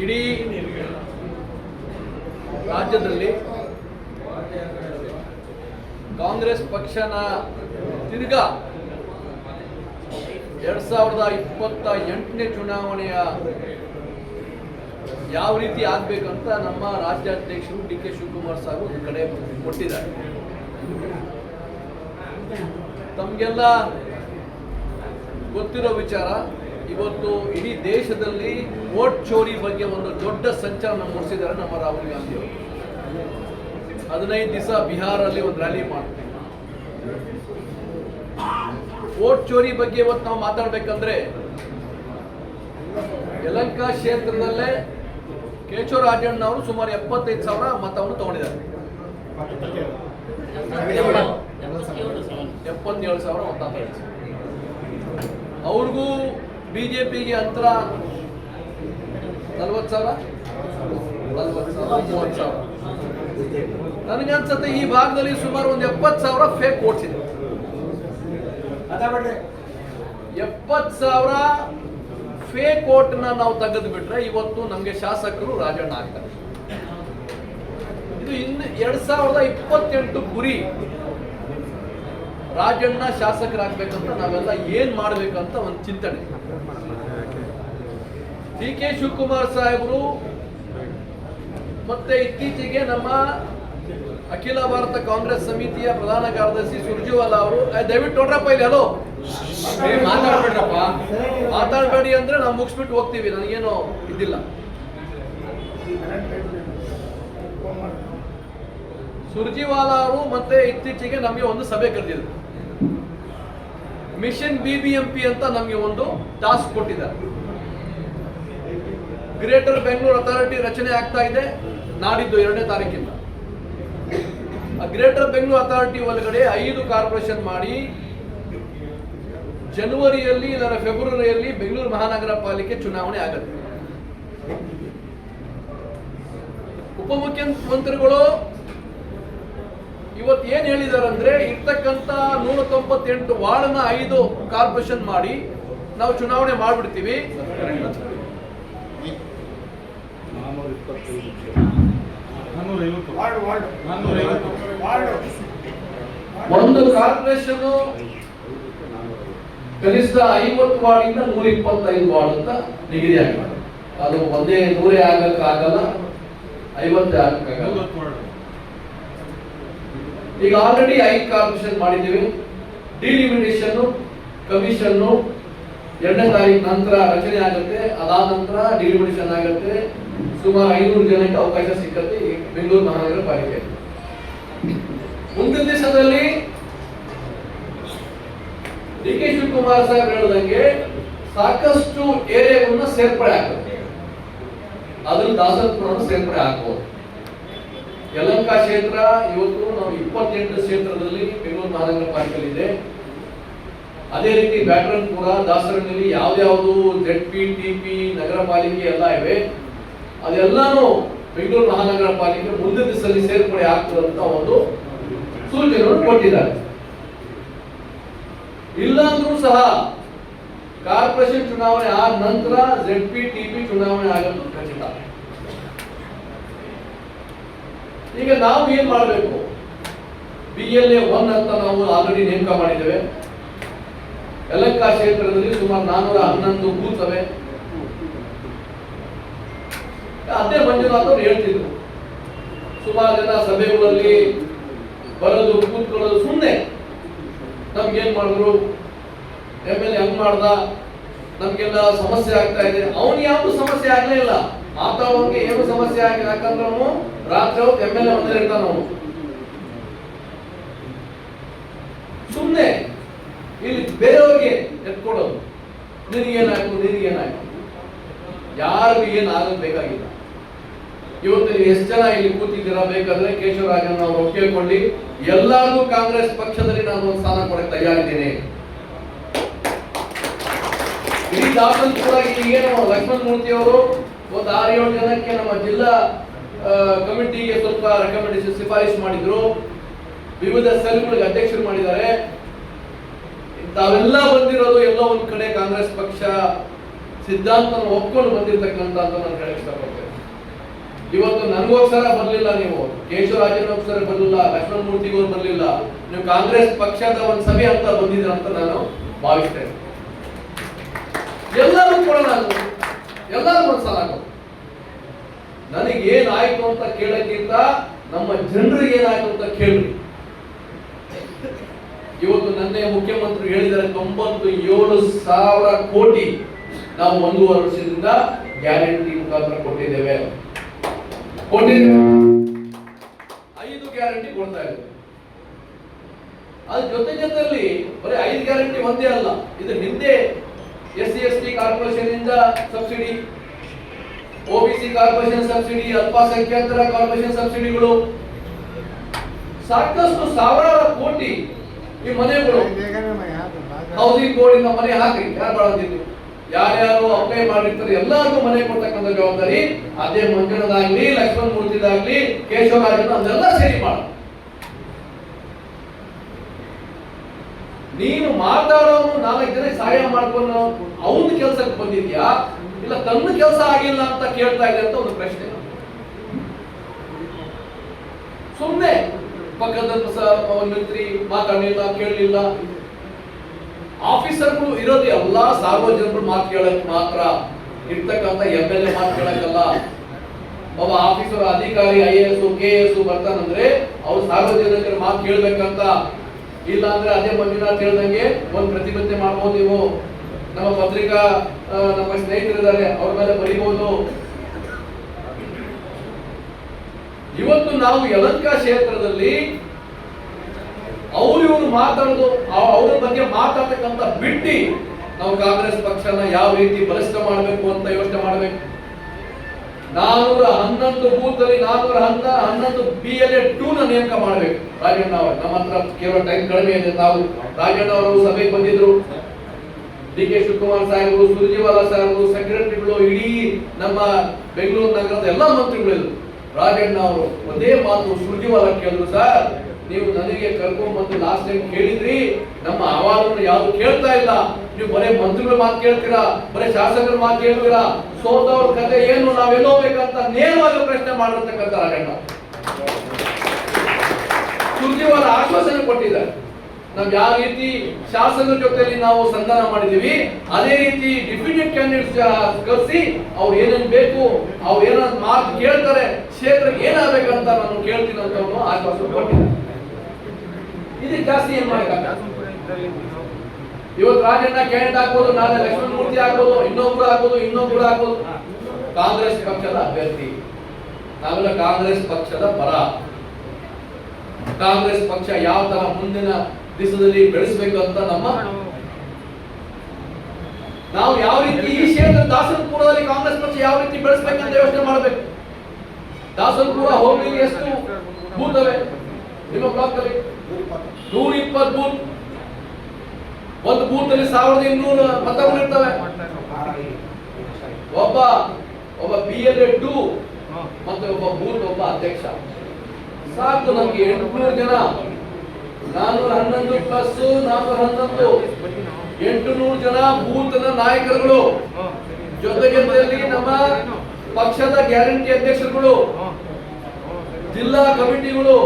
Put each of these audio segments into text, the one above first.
ಇಡೀ ರಾಜ್ಯದಲ್ಲಿ ಕಾಂಗ್ರೆಸ್ ಪಕ್ಷನ ತಿರ್ಗಾ ಎರಡ್ ಸಾವಿರದ ಇಪ್ಪತ್ತ ಎಂಟನೇ ಚುನಾವಣೆಯ ಯಾವ ರೀತಿ ಆಗ್ಬೇಕಂತ ನಮ್ಮ ರಾಜ್ಯಾಧ್ಯಕ್ಷರು ಡಿ ಕೆ ಶಿವಕುಮಾರ್ ಸಾಹೇಬ್ ಒಂದು ಕಡೆ ಕೊಟ್ಟಿದ್ದಾರೆ. ತಮಗೆಲ್ಲ ಗೊತ್ತಿರೋ ವಿಚಾರ ಇವತ್ತು ಇಡೀ ದೇಶದಲ್ಲಿ ವೋಟ್ ಚೋರಿ ಬಗ್ಗೆ ಒಂದು ದೊಡ್ಡ ಸಂಚಲನ ಮೂಡಿಸಿದ್ದಾರೆ ನಮ್ಮ ರಾಹುಲ್ ಗಾಂಧಿ ಅವರು ಹದಿನೈದು ದಿವಸ ಬಿಹಾರಲ್ಲಿ ಒಂದು ರ್ಯಾಲಿ ಮಾಡ್ತೀವಿ ವೋಟ್ ಚೋರಿ ಬಗ್ಗೆ ಇವತ್ತು ನಾವು ಮಾತಾಡ್ಬೇಕಂದ್ರೆ ಯಲಂಕ ಕ್ಷೇತ್ರದಲ್ಲೇ ಕೇಶವ ರಾಜಣ್ಣ ಅವರು ಸುಮಾರು ಎಪ್ಪತ್ತೈದು ಸಾವಿರ ಮತವನ್ನು ತಗೊಂಡಿದ್ದಾರೆ ಎಪ್ಪತ್ತೇಳು ಸಾವಿರ ಮತ ತಗೊಂಡಿದ್ದಾರೆ. ಜೆ ಪಿಗೆ ಅಂತರ ನಲ್ವತ್ತು ಸಾವಿರ? ನಲ್ವತ್ತು ಸಾವಿರ ಮೂವತ್ತು ಸಾವಿರ. ನನಗೆ ಅನ್ಸುತ್ತೆ ಈ ಭಾಗದಲ್ಲಿ ಸುಮಾರು ಒಂದು ಎಪ್ಪತ್ತು ಸಾವಿರ ಫೇಕ್ ಓಟ್ಸ್ ಇದೆ. ಎಪ್ಪತ್ತು ಸಾವಿರ ಫೇಕ್ ಓಟ್ನ ನಾವು ತೆಗೆದು ಬಿಟ್ರೆ ಇವತ್ತು ನಮಗೆ ಶಾಸಕರು ರಾಜಣ್ಣ ಆಗ್ತಾರೆ. ಇದು ಇನ್ನು ಎರಡ್ ಸಾವಿರದ ಇಪ್ಪತ್ತೆಂಟು ಗುರಿ. ರಾಜಣ್ಣ ಶಾಸಕರಾಗಬೇಕಂತ ನಾವೆಲ್ಲ ಏನ್ ಮಾಡ್ಬೇಕಂತ ಒಂದು ಚಿಂತನೆ. ಡಿ ಕೆ ಶಿವಕುಮಾರ್ ಸಾಹೇಬರು ಮತ್ತೆ ಇತ್ತೀಚೆಗೆ ನಮ್ಮ ಅಖಿಲ ಭಾರತ ಕಾಂಗ್ರೆಸ್ ಸಮಿತಿಯ ಪ್ರಧಾನ ಕಾರ್ಯದರ್ಶಿ ಸುರ್ಜಿವಾಲ ಅವರು ದಯವಿಟ್ಟು ನೋಡ್ರಪ್ಪ ಇಲ್ಲಿ, ಹಲೋ. ಮಾತಾಡ್ಬೇಡ್ರಪ್ಪ. ಮಾತಾಡಬೇಡಿ ಅಂದ್ರೆ ನಾವು ಮುಗಿಸ್ಬಿಟ್ಟು ಹೋಗ್ತೀವಿ, ನನಗೇನು ಇದಿಲ್ಲ. ಸುರ್ಜಿವಾಲಾ ಅವರು ಮತ್ತೆ ಇತ್ತೀಚೆಗೆ ನಮಗೆ ಒಂದು ಸಭೆ ಕರೆದಿದ್ರು. ಮಿಷನ್ ಬಿಬಿಎಂಪಿ ಅಂತ ನಮಗೆ ಒಂದು ಟಾಸ್ಕ್ ಕೊಟ್ಟಿದ್ದಾರೆ. ಗ್ರೇಟರ್ ಬೆಂಗಳೂರು ಅಥಾರಿಟಿ ರಚನೆ ಆಗ್ತಾ ಇದೆ, ನಾಡಿದ್ದು ಎರಡನೇ ತಾರೀಕಿಂದ. ಗ್ರೇಟರ್ ಬೆಂಗಳೂರು ಅಥಾರಿಟಿ ಒಳಗಡೆ ಐದು ಕಾರ್ಪೊರೇಷನ್ ಮಾಡಿ, ಜನವರಿಯಲ್ಲಿ ಇದರ ಫೆಬ್ರವರಿಯಲ್ಲಿ ಬೆಂಗಳೂರು ಮಹಾನಗರ ಪಾಲಿಕೆ ಚುನಾವಣೆ ಆಗುತ್ತೆ. ಉಪಮುಖ್ಯಮಂತ್ರಿಗಳು ಇವತ್ತು ಏನು ಹೇಳಿದಾರೆ ಅಂದ್ರೆ ಇರ್ತಕ್ಕಂತ ನೂರ ತೊಂಬತ್ತೆಂಟು ವಾರ್ಡ್ನ ಐದು ಕಾರ್ಪೊರೇಷನ್ ಮಾಡಿ ನಾವು ಚುನಾವಣೆ ಮಾಡ್ಬಿಡ್ತೀವಿ. ಒಂದು ಕಾರ್ಪೊರೇಷನ್ ಕನಿಷ್ಠ ಐವತ್ತು ವಾರ್ಡಿಂದ ನೂರ ಇಪ್ಪತ್ತೈದು ವಾರ್ಡ್ ಅಂತ ನಿಗದಿ ಆಗಿದೆ. ಅದು ಒಂದೇ ನೂರೇ ಆಗಕ್ಕಾಗಲ್ಲ, ಐವತ್ತೇ ಆಗಕ್ಕಾಗಲ್ಲ. ಈಗ ಆಲ್ರೆಡಿ ಐ ಕಾರ್ಪೊರೇಷನ್ ಮಾಡಿದ್ದೀವಿ. ಡಿಲಿಮಿಟೇಷನ್ ಕಮಿಷನ್ ಎರಡನೇ ತಾರೀಕು ನಂತರ ರಚನೆ ಆಗುತ್ತೆ. ಅದಾದ ನಂತರ ಡಿಲಿಮಿಟೇಷನ್ ಆಗುತ್ತೆ. ಸುಮಾರು ಐನೂರು ಜನಕ್ಕೆ ಅವಕಾಶ ಸಿಕ್ಕತ್ತೆ ಬೆಂಗಳೂರು ಮಹಾನಗರ ಪಾಲಿಕೆ. ಮುಂದಿನ ದಿವಸದಲ್ಲಿ ಡಿ ಕೆ ಶಿವಕುಮಾರ್ ಸಾಹೇಬ್ ಹೇಳದಂಗೆ ಸಾಕಷ್ಟು ಏರಿಯಾಗಳನ್ನ ಸೇರ್ಪಡೆ ಆಗುತ್ತೆ ಅದ್ರಲ್ಲಿ ದಾಸರಪುರವನ್ನು ಸೇರ್ಪಡೆ ಆಗ್ಬೋದು. ಯಲಂಕ ಕ್ಷೇತ್ರ ಇವತ್ತು ನಾವು ಇಪ್ಪತ್ತೆಂಟು ಕ್ಷೇತ್ರದಲ್ಲಿ ಬೆಂಗಳೂರು ಮಹಾನಗರ ಪಾಲಿಕೆಯಲ್ಲಿ ಇದೆ. ಅದೇ ರೀತಿ ಬ್ಯಾಟ್ರನ್ಪುರ ದಾಸರಳ್ಳಿಯಲ್ಲಿ ಯಾವ್ದಾವುದು ಜೆಡ್ ಪಿ ಟಿ ಪಿ ನಗರ ಪಾಲಿಕೆ ಎಲ್ಲ ಇವೆ. ಅದೆಲ್ಲಾನು ಬೆಂಗಳೂರು ಮಹಾನಗರ ಪಾಲಿಕೆ ಮುಂದಿನ ದಿವಸದಲ್ಲಿ ಸೇರ್ಪಡೆ ಆಗ್ತದಂತ ಒಂದು ಸೂಚನೆಯನ್ನು ಕೊಟ್ಟಿದ್ದಾರೆ. ಇಲ್ಲಾಂದ್ರೂ ಸಹ ಕಾರ್ಪೊರೇಷನ್ ಚುನಾವಣೆ ಆದ ನಂತರ ಜೆಡ್ ಪಿ ಟಿ ಪಿ ಚುನಾವಣೆ ಆಗೋದು ಈಗ ನಾವು ಏನ್ ಮಾಡಬೇಕು? ಬಿ ಎಲ್ ಎ ಒನ್ ಅಂತ ನಾವು ಆಲ್ರೆಡಿ ನೇಮಕ ಮಾಡಿದ್ದೇವೆ. ಎಲ್ಲಕ್ಕ ಕ್ಷೇತ್ರದಲ್ಲಿ ಸುಮಾರು ನಾನೂರ ಹನ್ನೊಂದು ಬೂತ್ ಅವೆ. ಅದೇ ಮಂಜುನಾಥ್ ಅವರು ಹೇಳ್ತಿದ್ರು. ಸುಮಾರು ಜನ ಸಭೆಗಳಲ್ಲಿ ಬರೋದು, ಕೂತ್ಕೊಳ್ಳೋದು ಸುಮ್ಮನೆ ನಮ್ಗೇನ್ ಮಾಡಿದ್ರು? ಎಂ ಎಲ್ ಎ ಹಂಗ್ ಮಾಡ್ದ. ನಮ್ಗೆಲ್ಲ ಸಮಸ್ಯೆ ಆಗ್ತಾ ಇದೆ. ಅವನು ಯಾವ್ದು ಸಮಸ್ಯೆ ಆಗ್ಲೇ ಇಲ್ಲ. ಆತ ಅವನಿಗೆ ಏನು ಸಮಸ್ಯೆ ಆಗಿಲ್ಲ ಯಾಕಂದ್ರೆ ರಾತ್ರಿ ಹೊತ್ತು ಎಂ ಎಲ್ ಎ ಇರ್ತಾನ ಸುಮ್ನೆ ಇಲ್ಲಿ ಬೇರೆಯವ್ರಿಗೆ ಎತ್ಕೊಡೋದು ನಿನಗೇನಾಯ್ತು ನಿನಗೇನಾಯ್ತು ಯಾರಿಗೂ ಏನು ಆಗೋದು ಬೇಕಾಗಿಲ್ಲ. ಇವತ್ತು ನೀವು ಎಷ್ಟು ಜನ ಇಲ್ಲಿ ಕೂತಿದ್ದೀರಾ? ಬೇಕಾದ್ರೆ ಕೇಶವರಾಜನ್ ಅವರು ಒಪ್ಪಿಕೊಳ್ಳಿ. ಎಲ್ಲರಿಗೂ ಕಾಂಗ್ರೆಸ್ ಪಕ್ಷದಲ್ಲಿ ನಾನು ಒಂದು ಸ್ಥಾನ ಕೊಡಕ್ಕೆ ತಯಾರಿದ್ದೇನೆ. ಇಡೀ ದಾಖಲೆ ಕೂಡ ಏನು ಲಕ್ಷ್ಮಣ್ ಮೂರ್ತಿ ಅವರು ಒಂದು ಆರು ಏಳು ಜನಕ್ಕೆ ನಮ್ಮ ಜಿಲ್ಲಾ ಕಮಿಟಿಗೆ ಸ್ವಲ್ಪ ರೆಕಮೆಂಡೇಶನ್ ಶಿಫಾರಸು ಮಾಡಿದ್ರು. ವಿವಿಧ ಸೆಲ್ಗಳಿಗೆ ಅಧ್ಯಕ್ಷರು ಮಾಡಿದ್ದಾರೆ. ತಾವೆಲ್ಲ ಬಂದಿರೋದು ಎಲ್ಲೋ ಒಂದ್ ಕಡೆ ಕಾಂಗ್ರೆಸ್ ಪಕ್ಷ ಸಿದ್ಧಾಂತನ ಒಪ್ಕೊಂಡು ಬಂದಿರತಕ್ಕಂತ ನಾನು ಹೇಳಕ್ ಇಷ್ಟಪಡ್ತೇನೆ. ಇವತ್ತು ನನಗೋಸ್ಕರ ಬರ್ಲಿಲ್ಲ ನೀವು. ಕೇಶವರಾಜನಗೋಸ್ಕರ ಬರ್ಲಿಲ್ಲ ಲಕ್ಷ್ಮಣ ಮೂರ್ತಿಗೋರ್ ಬರ್ಲಿಲ್ಲ. ನೀವು ಕಾಂಗ್ರೆಸ್ ಪಕ್ಷದ ಒಂದ್ ಸಭೆ ಅಂತ ಬಂದಿದ್ರ ಅಂತ ನಾನು ಭಾವಿಸ್ತೇನೆ. ಎಲ್ಲರೂ ಕೊಡೋಣ. ಎಲ್ಲರೂ ಒಂದ್ಸಲ ನನಗೆ ಏನಾಯ್ತು ಅಂತ ಕೇಳಕ್ಕಿಂತ ನಮ್ಮ ಜನರಿಗೆ ಏನಾಯ್ತು ಅಂತ ಕೇಳ್ರಿ. ಇವತ್ತು ನನ್ನೆ ಮುಖ್ಯಮಂತ್ರಿ ಹೇಳಿದರೆ ತೊಂಬತ್ತು ಏಳು ಸಾವಿರ ಕೋಟಿ ನಾವು ಒಂದು ವರ್ಷದಿಂದ ಗ್ಯಾರಂಟಿ ಮುಖಾಂತರ ಕೊಟ್ಟಿದ್ದೇವೆ. ಐದು ಗ್ಯಾರಂಟಿ ಕೊಡ್ತಾ ಇದ್ದೇವೆ. ಅದ್ರ ಜೊತೆ ಜೊತೆಯಲ್ಲಿ ಬರೀ ಐದು ಗ್ಯಾರಂಟಿ ಒಂದೇ ಅಲ್ಲ, ಇದು ಹಿಂದೆ S C S T corporation ಇಂದ ಸಬ್ಸಿಡಿ ಒಬಿಸಿ ಕಾರ್ಪೊರೇಷನ್ ಸಬ್ಸಿಡಿ ಅಲ್ಪಸಂಖ್ಯಾತರ ಕಾರ್ಪೊರೇಷನ್ ಸಬ್ಸಿಡಿಗಳು ಸಾಕಷ್ಟು ಸಾವಿರಾರು ಕೋಟಿ ಈ ಮನೆಗಳು. ಹೌಸಿಂಗ್ ಬೋರ್ಡ್ ಇಂದ ಮನೆ ಹಾಕ್ರಿ ಯಾರು ಮಾಡೋದಿದ್ದು ಯಾರ್ಯಾರು ಅಪ್ಲೈ ಮಾಡಿರ್ತಾರೆ, ಎಲ್ಲರಿಗೂ ಮನೆ ಕೊಡ್ತಕ್ಕಂಥ ಜವಾಬ್ದಾರಿ. ಅದೇ ಮಂಜುಳದಾಗ್ಲಿ ಲಕ್ಷ್ಮಣ್ ಮೂರ್ತಿದಾಗ್ಲಿ ಕೇಶವರಾಜನ ಅದೆಲ್ಲ ಸೇರಿ ಮಾಡ. ನೀನು ಮಾತಾಡೋನು ನಾಲ್ಕು ಜನ ಸಹಾಯ ಮಾಡ್ಕೊಂಡು ಅವನ ಕೆಲಸಕ್ಕೆ ಬಂದಿದ್ಯಾ? ಇಲ್ಲ ತನ್ನ ಕೆಲಸ ಆಗಿಲ್ಲ ಅಂತ ಕೇಳ್ತಾ ಇದೆ ಅಂತ ಒಂದು ಪ್ರಶ್ನೆ. ಸುಮ್ಮನೆ ಪಕ್ಕದ ಮಂತ್ರಿ ಮಾತಾಡಲಿಲ್ಲ, ಕೇಳಲಿಲ್ಲ. ಆಫೀಸರ್ಗಳು ಇರೋದು ಎಲ್ಲಾ ಸಾರ್ವಜನಿಕರು ಮಾತು ಕೇಳಕ್ ಮಾತ್ರ. ಇರ್ತಕ್ಕಂಥ ಎಂ ಎಲ್ ಎ ಮಾತು ಕೇಳಕ್ಕಲ್ಲ. ಒಬ್ಬ ಆಫೀಸರ್, ಅಧಿಕಾರಿ I A S K S ಬರ್ತಾನಂದ್ರೆ ಅವ್ರು ಸಾರ್ವಜನಿಕರ ಮಾತು ಕೇಳ್ಬೇಕಂತ. ಇಲ್ಲ ಅಂದ್ರೆ ಅದೇ ಮಂಜುನಾಥ್ ಹೇಳ್ದಂಗೆ ಒಂದ್ ಪ್ರತಿಭಟನೆ ಮಾಡ್ಬೋದು ನೀವು. ನಮ್ಮ ಪತ್ರಿಕಾ ನಮ್ಮ ಸ್ನೇಹಿತರಿದ್ದಾರೆ, ಅವ್ರ ಮೇಲೆ ಬರೀಬಹುದು. ಇವತ್ತು ನಾವು ಯಲಂಕ ಕ್ಷೇತ್ರದಲ್ಲಿ ಅವ್ರು ಇವ್ರು ಮಾತಾಡೋದು ಅವ್- ಅವ್ರ ಬಗ್ಗೆ ಮಾತಾಡ್ತಕ್ಕಂತ ಬಿಟ್ಟಿ ನಾವು ಕಾಂಗ್ರೆಸ್ ಪಕ್ಷನ ಯಾವ ರೀತಿ ಬಲಿಷ್ಠ ಮಾಡಬೇಕು ಅಂತ ಯೋಚನೆ ಮಾಡಬೇಕು. ನಾನೂರ ಹನ್ನೊಂದು ಬೂತ್ ಅಲ್ಲಿ ನಾನೂರ ಹನ್ನ, ಹನ್ನೊಂದು ಬಿ ಎಲ್ ಎ ಟೂ ನ ನೇಮಕ ಮಾಡಬೇಕು. ರಾಜಣ್ಣ ಅವರು, ನಮ್ಮ ಹತ್ರ ಕೇವಲ ಟೈಮ್ ಕಡಿಮೆ ಇದೆ. ನಾವು ರಾಜಣ್ಣ ಅವರು ಸಭೆಗೆ ಬಂದಿದ್ರು. ಡಿ ಕೆ ಶಿವಕುಮಾರ್ ಸಾಹೇಬರು, ಸುರ್ಜಿವಾಲ ಸಾಹೇಬರು ಸೆಕ್ರೆಟರಿಗಳು ಇಡೀ ನಮ್ಮ ಬೆಂಗಳೂರು ನಗರದ ಎಲ್ಲ ಮಂತ್ರಿಗಳು ಇದ್ರು ರಾಜಣ್ಣ ಅವರು ಒಂದೇ ಮಾತು ಸುರ್ಜಿವಾಲ ಕೇಳಿದ್ರು, ಸರ್, ನೀವು ನನಗೆ ಕರ್ಕೊಂಡ್ ಬಂದು ಲಾಸ್ಟ್ ಟೈಮ್ ಕೇಳಿದ್ರಿ, ನಮ್ಮ ಅಹವಾಲನ್ನು ಯಾರು ಕೇಳ್ತಾ ಇಲ್ಲ. ನೀವು ಬರೇ ಮಂತ್ರಿಗಳ ಮಾತು ಕೇಳ್ತೀರಾ? ಬರೇ ಶಾಸಕರ ಮಾತು ಕೇಳ್ತೀರಾ? ಸೋತವ್ರ ಕತೆ ಏನು? ನಾವೆಲ್ಲೋ ಬೇಕಂತ ನೇರವಾಗಿ ಪ್ರಶ್ನೆ ಮಾಡಿರ್ತಕ್ಕಂಥ ರಾಜಣ್ಣ ಸುರ್ಜಿವಾಲ ಆಶ್ವಾಸನೆ ಕೊಟ್ಟಿದ್ದಾರೆ. ನಾವು ಯಾವ ರೀತಿ ಶಾಸಕರ ಜೊತೆಯಲ್ಲಿ ನಾವು ಸಂಧಾನ ಮಾಡಿದೀವಿ ಅದೇ ರೀತಿ ಡಿಪ್ಯೂಟೆಡ್ ಕ್ಯಾಂಡಿಡೇಟ್ಸ್ ಕರೆಸಿ ಅವ್ರು ಏನೇನು ಬೇಕು, ಅವ್ರು ಏನಾದ್ರು ಮಾತು ಕೇಳ್ತಾರೆ ಕ್ಷೇತ್ರ ಏನಾಗಬೇಕಂತ ನಾನು ಕೇಳ್ತೀನಿ ಅಂತ ಆಶ್ವಾಸ ಕೊಟ್ಟಿದ್ದಾರೆ. ಇದಕ್ಕೆ ಜಾಸ್ತಿ ಏನ್ ಮಾಡಕ್ಕಾಗಲ್ಲ. ಇವತ್ತು ರಾಜಣ್ಣ ಕ್ಯಾಂಡಿಡೇಟ್ ಆಗ್ಬೋದು, ನಾಳೆ ಲಕ್ಷ್ಮಣ ಮೂರ್ತಿ ಹಾಕೋದು ಇನ್ನೊಬ್ರು ಹಾಕೋದು ಇನ್ನೊಬ್ರು ಹಾಕೋದು ಕಾಂಗ್ರೆಸ್ ಪಕ್ಷದ ಅಭ್ಯರ್ಥಿ. ಆಮೇಲೆ ಕಾಂಗ್ರೆಸ್ ಪಕ್ಷದ ಪರ. ಕಾಂಗ್ರೆಸ್ ಪಕ್ಷ ಯಾವ ತರ ಮುಂದಿನ ದಿವಸದಲ್ಲಿ ಬೆಳೆಸಬೇಕು ಅಂತ ನಮ್ಮ ನಾವು ಯಾವ ರೀತಿ ಈ ಕ್ಷೇತ್ರ ದಾಸನಪುರದಲ್ಲಿ ಕಾಂಗ್ರೆಸ್ ಪಕ್ಷ ಯಾವ ರೀತಿ ಬೆಳೆಸಬೇಕಂತ ಯೋಚನೆ ಮಾಡಬೇಕು? ದಾಸನಪುರ ಹೋಗಿ ಎಷ್ಟು ಬೂತ್ ಅವೆ ನಿಮ್ಮ ಬ್ಲಾಕ್ ಅಲ್ಲಿ? ನೂರ ಇಪ್ಪತ್ತು ಬೂತ್. ಒಂದು ಬೂತ್ ಅಲ್ಲಿ ಸಾವಿರದ ಇನ್ನೂರ ಮತಗಳು ಇರ್ತವೆ. ಒಬ್ಬ ಒಬ್ಬ ಬಿ ಎಲ್ ಎ ಟು ಮತ್ತೆ ಒಬ್ಬ ಬೂತ್, ಒಬ್ಬ ಅಧ್ಯಕ್ಷ. ಸಾಕು ನಮ್ಗೆ ಎಂಟುನೂರು ಜನ. ನಾನೂರ ಹನ್ನೊಂದು ಪ್ಲಸ್ ನಾನೂರ ಹನ್ನೊಂದು ಎಂಟು ನೂರು ಜನ ಭೂತನ ನಾಯಕರುಗಳು. ಜೊತೆ ಜೊತೆಯಲ್ಲಿ ನಮ್ಮ ಪಕ್ಷದ ಗ್ಯಾರಂಟಿ ಅಧ್ಯಕ್ಷರುಗಳು. ಜಿಲ್ಲಾ ಕಮಿಟಿಗಳು.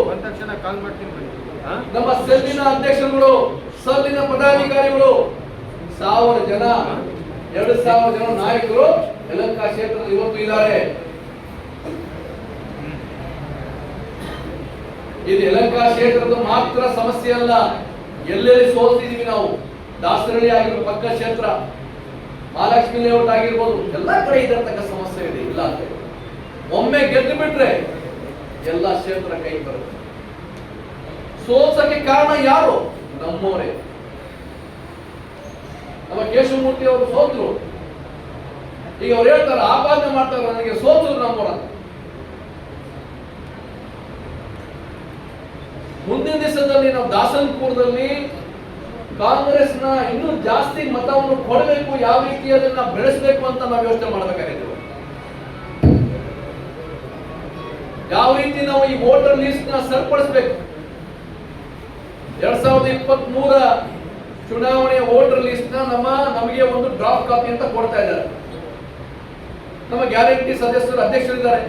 ನಮ್ಮ ಸೆಲ್ಲಿನ ಅಧ್ಯಕ್ಷರುಗಳು, ಸಲ್ಲಿನ ಪದಾಧಿಕಾರಿಗಳು. ಸಾವಿರ ಜನ, ಎರಡು ಸಾವಿರ ಜನ ನಾಯಕರು. ಯಲಂಕಾ ಕ್ಷೇತ್ರದಲ್ಲಿ ಇವತ್ತು ಇದ್ದಾರೆ. ಇದು ಯಲಂಕಾ ಕ್ಷೇತ್ರದ ಮಾತ್ರ ಸಮಸ್ಯೆ ಅಲ್ಲ. ಎಲ್ಲೆಲ್ಲಿ ಸೋಲ್ತಿದೀವಿ ನಾವು? ದಾಸರಳ್ಳಿ ಆಗಿರೋ ಪಕ್ಕ ಕ್ಷೇತ್ರ, ಮಹಾಲಕ್ಷ್ಮಿ ಲೇಔಟ್ ಆಗಿರ್ಬೋದು, ಎಲ್ಲ ಕಡೆ ಇದರತಕ್ಕ ಸಮಸ್ಯೆ ಇದೆ. ಇಲ್ಲ ಅಂತ ಒಮ್ಮೆ ಗೆದ್ದು ಬಿಟ್ರೆ ಎಲ್ಲ ಕ್ಷೇತ್ರ ಕೈ ಬರುತ್ತೆ. ಸೋಲ್ಸಕ್ಕೆ ಕಾರಣ ಯಾರು? ನಮ್ಮವರೇ. ನಮ್ಮ ಕೇಶವಮೂರ್ತಿ ಅವರು ಸೋತರು. ಈಗ ಅವ್ರು ಹೇಳ್ತಾರೆ, ಆಪಾದನೆ ಮಾಡ್ತಾರೆ, ನನಗೆ ಸೋತರು ನಮ್ಮವರ ಮುಂದಿನ ದಿವಸದಲ್ಲಿ ನಾವು ದಾಸನಪುರದಲ್ಲಿ ಕಾಂಗ್ರೆಸ್ನ ಇನ್ನೂ ಜಾಸ್ತಿ ಮತವನ್ನು ಕೊಡಬೇಕು, ಯಾವ ರೀತಿ ಅದನ್ನ ಬೆಳೆಸಬೇಕು ಅಂತ ನಾವು ಯೋಚನೆ ಮಾಡಬೇಕಾಗಿದೆ ಯಾವ ರೀತಿ ನಾವು ಈ ವೋಟರ್ ಲಿಸ್ಟ್ನ ಸರಿಪಡಿಸಬೇಕು? ಎರಡ್ ಸಾವಿರದ ಇಪ್ಪತ್ತ್ ಮೂರ ಚುನಾವಣೆಯ ವೋಟರ್ ಲಿಸ್ಟ್ನ ನಮ್ಮ, ನಮಗೆ ಒಂದು ಡ್ರಾಫ್ಟ್ ಕಾಪಿ ಅಂತ ಕೊಡ್ತಾ ಇದ್ದಾರೆ. ನಮ್ಮ ಗ್ಯಾರಂಟಿ ಸದಸ್ಯರು, ಅಧ್ಯಕ್ಷರಿದ್ದಾರೆ.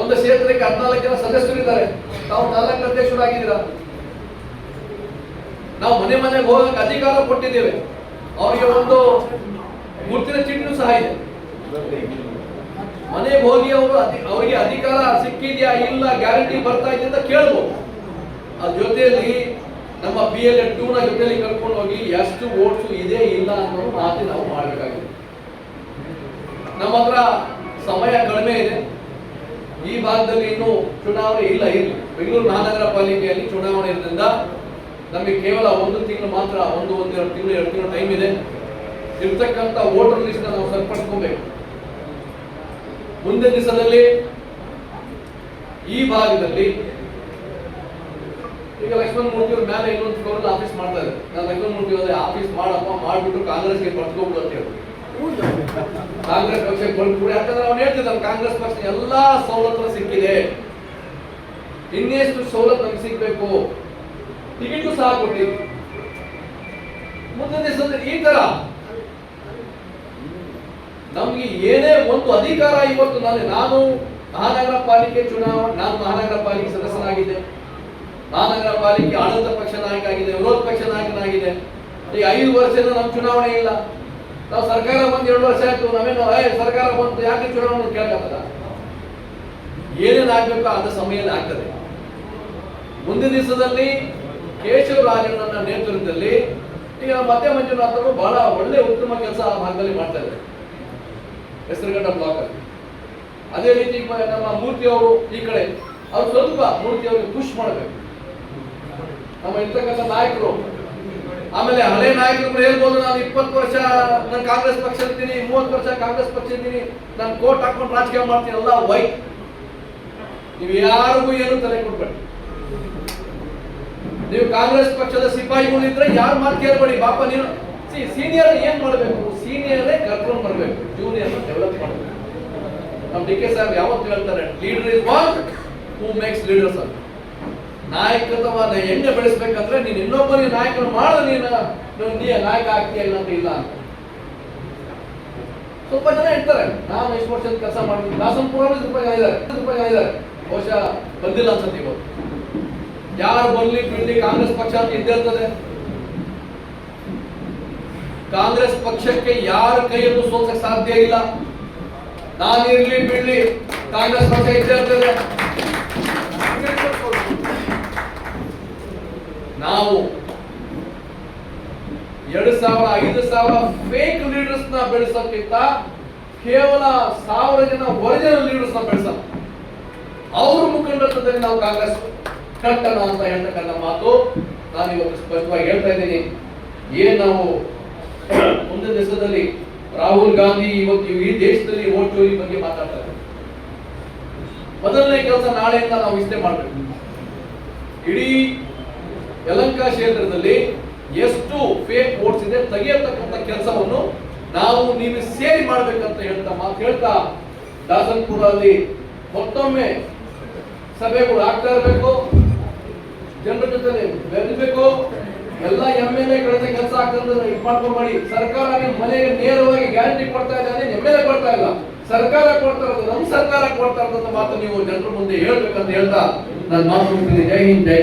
ಒಂದು ಕ್ಷೇತ್ರಕ್ಕೆ ಹದಿನಾಲ್ಕು ಜನ ಸದಸ್ಯರು ಇದ್ದಾರೆ. ತಾವು ನಾಲ್ಕು ಅಧ್ಯಕ್ಷರಾಗಿದ್ದೀರಾ ನಾವು ಮನೆ ಮನೆಗೆ ಹೋಗಕ್ಕೆ ಅಧಿಕಾರ ಕೊಟ್ಟಿದ್ದೇವೆ. ಅವರಿಗೆ ಒಂದು ಗುರುತಿನ ಚೀಟಿನೂ ಸಹ ಇದೆ. ಮನೆಗೆ ಹೋಗಿ ಅವರು ಅವರಿಗೆ ಅಧಿಕಾರ ಸಿಕ್ಕಿದ್ಯಾ ಇಲ್ಲ ಗ್ಯಾರಂಟಿ ಬರ್ತಾ ಇದೆ ಅಂತ ಕೇಳ್ಬೋದು. ಅದ್ರ ಜೊತೆಯಲ್ಲಿ ನಮ್ಮ ಬಿ ಎಲ್ ಎಡ್ ಟೂನ ಜೊತೆಯಲ್ಲಿ ಕರ್ಕೊಂಡು ಹೋಗಿ ಎಷ್ಟು ಓಟ್ಸು ಇದೆ ಇಲ್ಲ ಅನ್ನೋ ಮಾತಿ ನಾವು ಮಾಡಬೇಕಾಗಿದೆ. ನಮ್ಮ ಹತ್ರ ಸಮಯ ಕಡಿಮೆ ಇದೆ ಈ ಭಾಗದಲ್ಲಿ ಇನ್ನು ಚುನಾವಣೆ ಇಲ್ಲ. ಇರಲಿ ಬೆಂಗಳೂರು ಮಹಾನಗರ ಪಾಲಿಕೆಯಲ್ಲಿ ಚುನಾವಣೆ ಇರೋದ್ರಿಂದ ನಮಗೆ ಕೇವಲ ಒಂದು ತಿಂಗಳು ಮಾತ್ರ, ಒಂದು ಒಂದು ಎರಡು ತಿಂಗಳು ಎರಡು ತಿಂಗಳು ಟೈಮ್ ಇದೆ. ಇರ್ತಕ್ಕಂಥ ವೋಟರ್ ಲಿಸ್ಟ್ ನಾವು ಸರಿಪಡಿಸ್ಕೋಬೇಕು. ಮುಂದಿನ ದಿವಸದಲ್ಲಿ ಈ ಭಾಗದಲ್ಲಿ ಈಗ ಲಕ್ಷ್ಮಣ ಮೂರ್ತಿ ಅವ್ರ ಮೇಲೆ ಇನ್ನೊಂದು ಆಫೀಸ್ ಮಾಡ್ತಾ ಇದ್ದಾರೆ. ನಾನು ಲಕ್ಷ್ಮಣ ಮೂರ್ತಿ ಅವರೇ ಆಫೀಸ್ ಮಾಡಪ್ಪ, ಮಾಡಿಬಿಟ್ಟು ಕಾಂಗ್ರೆಸ್ಗೆ ಬರ್ತ್ಕೊಬಿಡು ಅಂತ ಹೇಳಿ ಕಾಂಗ್ರೆಸ್ ಪಕ್ಷಕ್ಕೆ ಕೊಳ್ಕೊಡಿ ಯಾಕಂದ್ರೆ ಅವ್ನು ಹೇಳ್ತಿದ್ದಾನೆ ಕಾಂಗ್ರೆಸ್ ಪಕ್ಷ ಎಲ್ಲಾ ಸವಲತ್ತು ಸಿಕ್ಕಿದೆ. ಇನ್ನೆಷ್ಟು ಸವಲತ್ತು ನಮ್ಗೆ ಸಿಗ್ಬೇಕು? ಟಿಕೆಟು ಸಹ ಕೊಟ್ಟಿ ಮುಂದಿನ ದಿವಸದಲ್ಲಿ ಈ ತರ ನಮ್ಗೆ ಏನೇ ಒಂದು ಅಧಿಕಾರ ಇವತ್ತು ನಾನು ನಾನು ಮಹಾನಗರ ಪಾಲಿಕೆ ಚುನಾವಣೆ ನಾನು ಮಹಾನಗರ ಪಾಲಿಕೆ ಸದಸ್ಯನಾಗಿದ್ದೆ. ಮಹಾನಗರ ಪಾಲಿಕೆ ಆಡಳಿತ ಪಕ್ಷ ನಾಯಕ ಆಗಿದೆ ವಿರೋಧ ಪಕ್ಷ ನಾಯಕನಾಗಿದೆ ಈಗ ಐದು ವರ್ಷದ ನಮ್ಮ ಚುನಾವಣೆ ಇಲ್ಲ. ನಾವು ಸರ್ಕಾರ ಬಂದು ಎರಡು ವರ್ಷ ಆಯ್ತು, ನಾವೇನು, ಏ, ಸರ್ಕಾರ ಬಂತು ಯಾಕೆ ಚುನಾವಣೆ ಕೇಳಕ್ಕಾಗದ ಏನೇನು ಆಗ್ಬೇಕು ಅದ ಸಮಯದಲ್ಲಿ ಆಗ್ತದೆ. ಮುಂದಿನ ದಿವಸದಲ್ಲಿ ಕೇಶವ ರಾಜಣ್ಣನ ನೇತೃತ್ವದಲ್ಲಿ ಈಗ ಮಧ್ಯ ಮಂಜುನಾಥರು ಬಹಳ ಒಳ್ಳೆ ಉತ್ತಮ ಕೆಲಸ ಆ ಭಾಗದಲ್ಲಿ ಮಾಡ್ತಾ ಇದ್ದಾರೆ. ಹೆಸರುಗಡ್ಡ ಬ್ಲಾಕ್ ಅಲ್ಲಿ. ಅದೇ ರೀತಿ ನಮ್ಮ ಮೂರ್ತಿ ಅವರು ಈ ಕಡೆ, ಅವ್ರು ಸ್ವಲ್ಪ ಮೂರ್ತಿ ಅವರಿಗೆ ಪುಷ್ ಮಾಡಬೇಕು. ನಮ್ಮ ಇರ್ತಕ್ಕಂಥ ನಾಯಕರು ಆಮೇಲೆ ಹಳೆ ನಾಯಕರು ಹೇಳ್ಬೋದು, ನಾನು ಇಪ್ಪತ್ತು ವರ್ಷ ನಾನು ಕಾಂಗ್ರೆಸ್ ಪಕ್ಷ ಇರ್ತೀನಿ, ಮೂವತ್ತು ವರ್ಷ ಕಾಂಗ್ರೆಸ್ ಪಕ್ಷ ಇರ್ತೀನಿ, ನಾನು ಕೋಟ್ ಹಾಕೊಂಡು ರಾಜಕೀಯ ಮಾಡ್ತೀನಿ, ಅಲ್ಲ ವೈ ನೀವು ಯಾರಿಗೂ ಏನು ತಲೆ ಕೊಡ್ಬೇಡಿ. ನೀವು ಕಾಂಗ್ರೆಸ್ ಪಕ್ಷದ ಸಿಪಾಯಿಗಳಿದ್ರೆ ಯಾರು ಮಾತು ಕೇಳಬೇಡಿ, ಬಾಪ, ನೀನು ಸೀನಿಯರ್ ಏನ್ ಮಾಡಬೇಕು? ಸೀನಿಯರೇ ಕರ್ಕೊಂಡು ಬರಬೇಕು ಜೂನಿಯರ್ ಡೆವಲಪ್ ಮಾಡಬೇಕು. ನಮ್ಮ ಡಿ ಕೆ ಸಾಹೇಬ್ ಯಾವತ್ತು ಹೇಳ್ತಾರೆ leader is what who makes leaders ಅಂತ ನಾಯಕತ್ವನ ಎಣ್ಣೆ ಬೆಳೆಸ್ಬೇಕಂದ್ರೆ ನೀನು ಇನ್ನೊಬ್ಬರಿಗೆ ನಾಯಕನ ಮಾಡು ನೀನು ನೀ ನಾಯಕ ಆಗ್ತೀಯ ಇಲ್ಲ ಅಂತ ಇಲ್ಲ ಸ್ವಲ್ಪ ಜನ ಇರ್ತಾರೆ. ನಾನು ಎಷ್ಟು ವರ್ಷದ ಕೆಲಸ ಮಾಡ್ತೀನಿ ದಾಸನಪುರ ಸಂಪೂರ್ಣ ಬಹುಶಃ ಬಂದಿಲ್ಲ ಅನ್ಸುತ್ತೆ ಇವತ್ತು ಯಾರು ಬರ್ಲಿ ಬಿಡ್ಲಿ ಕಾಂಗ್ರೆಸ್ ಪಕ್ಷ ಅಂತ ಇದ್ದೇ ಇರ್ತದೆ. ಕಾಂಗ್ರೆಸ್ ಪಕ್ಷಕ್ಕೆ ಯಾರ ಕೈಯನ್ನು ಸೋಲ್ಸಕ್ ಸಾಧ್ಯ ಇಲ್ಲ. ನಾನಿರ್ಲಿ ಬಿಡ್ಲಿ ಕಾಂಗ್ರೆಸ್ ಪಕ್ಷ ಇದ್ದೇ ಇರ್ತದೆ. ನಾವು ಎರಡು ಸಾವಿರ, ಐದು ಸಾವಿರ ಫೇಕ್ ಲೀಡರ್ಸ್ನ ಬೆಳೆಸೋಕ್ಕಿಂತ ಕೇವಲ ಸಾವಿರ ಜನ ಒರಿಜಿನಲ್ ಲೀಡರ್ಸ್ನ ಬೆಳೆಸ ಅವ್ರ ಮುಖಂಡತ್ವದಲ್ಲಿ ನಾವು ಕಾಂಗ್ರೆಸ್ ಕಟ್ಟಣ ಅಂತ ಹೇಳ್ತಕ್ಕಂಥ ಮಾತು ನಾನು ಇವತ್ತು ಸ್ಪಷ್ಟವಾಗಿ ಹೇಳ್ತಾ ಇದ್ದೀನಿ. ಏನ್ ನಾವು ಮುಂದಿನ ದಿವಸದಲ್ಲಿ ರಾಹುಲ್ ಗಾಂಧಿ ಇವತ್ತು ಈ ದೇಶದಲ್ಲಿ ಓಟ್ ಚೋರಿ ಬಗ್ಗೆ ಮಾತಾಡ್ತಾರೆ. ಮೊದಲನೇ ಕೆಲಸ ನಾಳೆಯಿಂದ ನಾವು ಇಷ್ಟೇ ಮಾಡಬೇಕು. ಇಡೀ ಯಲಂಕ ಕ್ಷೇತ್ರದಲ್ಲಿ ಎಷ್ಟು ಫೇಕ್ ವೋಟ್ಸ್ ಇದೆ ತೆಗೆಯತಕ್ಕಂಥ ಕೆಲಸವನ್ನು ನಾವು ನೀವು ಸೇರಿ ಮಾಡಬೇಕಂತ ಹೇಳ್ತಾ ಮಾತು ಹೇಳ್ತಾ ದಾಸನ್ಪುರಲ್ಲಿ ಮತ್ತೊಮ್ಮೆ ಸಭೆಗಳು ಆಗ್ತಾ ಇರಬೇಕು. ಜನರ ಜೊತೆ ಬೆರೆಬೇಕು ಎಲ್ಲ ಎಂ ಎಲ್ ಎ ಕೆಲಸ ಆಗ್ತದೆ ಇದು ಮಾಡಿ. ಸರ್ಕಾರ ನಿಮ್ಮ ಮನೆಗೆ ನೇರವಾಗಿ ಗ್ಯಾರಂಟಿ ಕೊಡ್ತಾ ಇದೆ ಎಂ ಎಲ್ ಎ ಕೊಡ್ತಾ ಇಲ್ಲ. ಸರ್ಕಾರ ಕೊಡ್ತಾ ಇರೋದು ನಮ್ಮ ಸರ್ಕಾರ ಕೊಡ್ತಾ ಇರೋದಂತ ಮಾತು ನೀವು ಜನರ ಮುಂದೆ ಹೇಳ್ಬೇಕಂತ ಹೇಳ್ತಾ ನಾನು ಮಾತು. ಜೈ ಹಿಂದ್, ಜೈ